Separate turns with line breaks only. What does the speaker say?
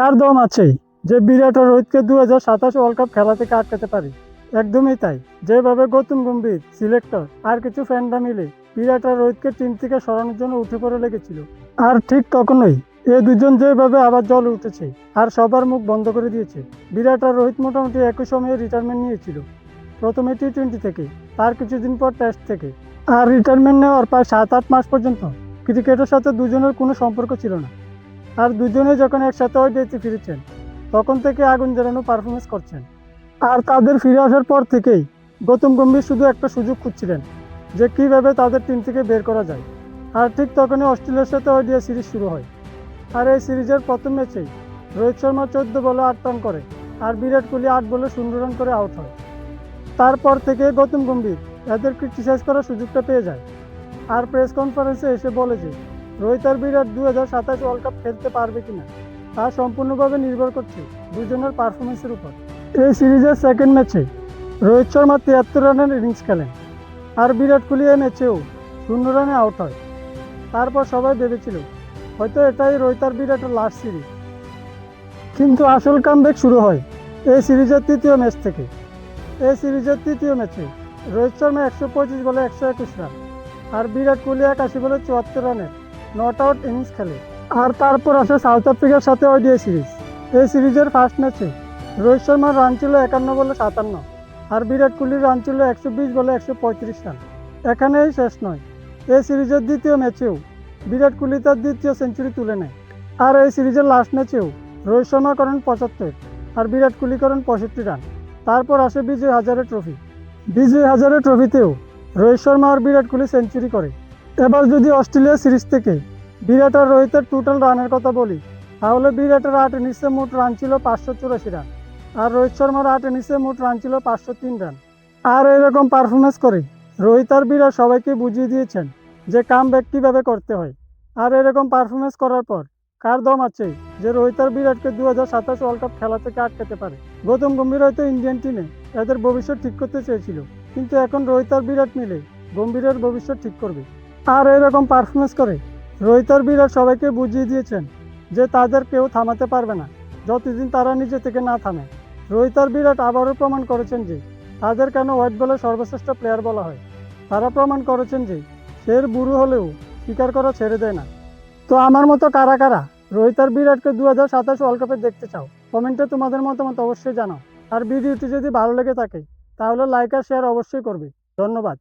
কার দম আছে যে বিরাট ও রোহিতকে দু হাজার সাতাশ ওয়ার্ল্ড কাপ খেলা থেকে আটকাতে পারে? একদমই তাই। যেভাবে গৌতম গম্ভীর সিলেক্টর আর কিছু ফ্যানরা মিলে বিরাট আর রোহিতকে টিম থেকে সরানোর জন্য উঠে পড়ে লেগেছিল। আর ঠিক তখনই এ দুজন যেভাবে আবার জল উঠেছে আর সবার মুখ বন্ধ করে দিয়েছে, বিরাট আর রোহিত মোটামুটি একই সময়ে রিটায়ারমেন্ট নিয়েছিল। প্রথমে টি টোয়েন্টি থেকে তার কিছুদিন পর টেস্ট থেকে। আর রিটায়ারমেন্ট নেওয়ার প্রায় সাত আট মাস পর্যন্ত ক্রিকেটের সাথে দুজনের কোনো সম্পর্ক ছিল না। আর দুজনে যখন একসাথে ওয়াইডিতে ফিরেছেন, তখন থেকে আগুন জ্বালানো পারফরমেন্স করছেন। আর তাদের ফিরে আসার পর থেকেই গৌতম গম্ভীর শুধু একটা সুযোগ খুঁজছিলেন যে কীভাবে তাদের টিম থেকে বের করা যায়। আর ঠিক তখনই অস্ট্রেলিয়ার সাথে ওয়াইডিয়া সিরিজ শুরু হয়। আর এই সিরিজের প্রথম ম্যাচেই রোহিত শর্মা চোদ্দ বলে আট রান করে আর বিরাট কোহলি আট বলে শূন্য রান করে আউট হয়। তারপর থেকে গৌতম গম্ভীর এদের ক্রিটিসাইজ করার সুযোগটা পেয়ে যায়। আর প্রেস কনফারেন্সে এসে বলে যে রোহিত আর বিরাট দু হাজার সাতাশ ওয়ার্ল্ড কাপ খেলতে পারবে কিনা, তা সম্পূর্ণভাবে নির্ভর করছে দুজনের পারফরমেন্সের উপর। এই সিরিজের সেকেন্ড ম্যাচে রোহিত শর্মা তিয়াত্তর রানের ইনিংস খেলেন আর বিরাট কোহলি এই ম্যাচেও শূন্য রানে আউট হয়। তারপর সবাই ভেবেছিল, হয়তো এটাই রোহিত আর বিরাটের লাস্ট সিরিজ কিন্তু আসল কামব্যাক শুরু হয় এই সিরিজের তৃতীয় ম্যাচ থেকে। এই সিরিজের তৃতীয় ম্যাচে রোহিত শর্মা একশো পঁচিশ বলে একশো একুশ রান আর বিরাট কোহলি একাশি বলে চুয়াত্তর রানের নট আউট ইনিংস খেলে। আর তারপর আসে সাউথ আফ্রিকার সাথে ওডিআই সিরিজ এই সিরিজের ফার্স্ট ম্যাচে রোহিত শর্মার রান ছিল একান্ন বলে সাতান্ন, আর বিরাট কোহলির রান ছিল একশো বিশ বলে একশো পঁয়ত্রিশ রান। এখানেই শেষ নয়। এই সিরিজের দ্বিতীয় ম্যাচেও বিরাট কোহলি তার দ্বিতীয় সেঞ্চুরি তুলে নেয়। আর এই সিরিজের লাস্ট ম্যাচেও রোহিত শর্মা করেন পঁচাত্তর, আর বিরাট কোহলি করেন পঁয়ষট্টি রান। তারপর আসে বিজয় হাজারে ট্রফি বিজয় হাজারে ট্রফিতেও রোহিত শর্মা আর বিরাট কোহলি সেঞ্চুরি করে। এবার যদি অস্ট্রেলিয়া সিরিজ থেকে বিরাট আর রোহিতের টোটাল রানের কথা বলি, তাহলে বিরাটের আট ইনিংসে মোট রান ছিল পাঁচশো চুরাশি রান আর রোহিত শর্মার আট ইনিংসে মোট রান ছিল পাঁচশো তিন রান আর এরকম পারফরমেন্স করে রোহিত আর বিরাট সবাইকে বুঝিয়ে দিয়েছেন যে কাম ব্যাক কীভাবে করতে হয়। আর এরকম পারফরমেন্স করার পর কার দম আছে যে রোহিত আর বিরাটকে দু হাজার সাতাশ ওয়ার্ল্ড কাপ খেলা থেকে আটকাতে পারে? গৌতম গম্ভীর হয়তো ইন্ডিয়ান টিমে এদের ভবিষ্যৎ ঠিক করতে চেয়েছিল, কিন্তু এখন রোহিত আর বিরাট মিলে গম্ভীরের ভবিষ্যৎ ঠিক করবে। আর এরকম পারফরমেন্স করে। রোহিত আর বিরাট সবাইকে বুঝিয়ে দিয়েছেন যে তাদের কেউ থামাতে পারবে না, যতদিন তারা নিজে থেকে না থামে। রোহিত আর বিরাট আবারও প্রমাণ করেছেন যে তাদের কেন হোয়াইট বলের সর্বশ্রেষ্ঠ প্লেয়ার বলা হয়। তারা প্রমাণ করেছেন যে শের বুড়ো হলেও স্বীকার করা ছেড়ে দেয় না। তো আমার মতো কারা কারা রোহিত আর বিরাটকে দু হাজার সাতাশ ওয়ার্ল্ড কাপে দেখতে চাও, কমেন্টে তোমাদের মতামত অবশ্যই জানাও। আর ভিডিওটি যদি ভালো লেগে থাকে, তাহলে লাইক আর শেয়ার অবশ্যই করবে। ধন্যবাদ।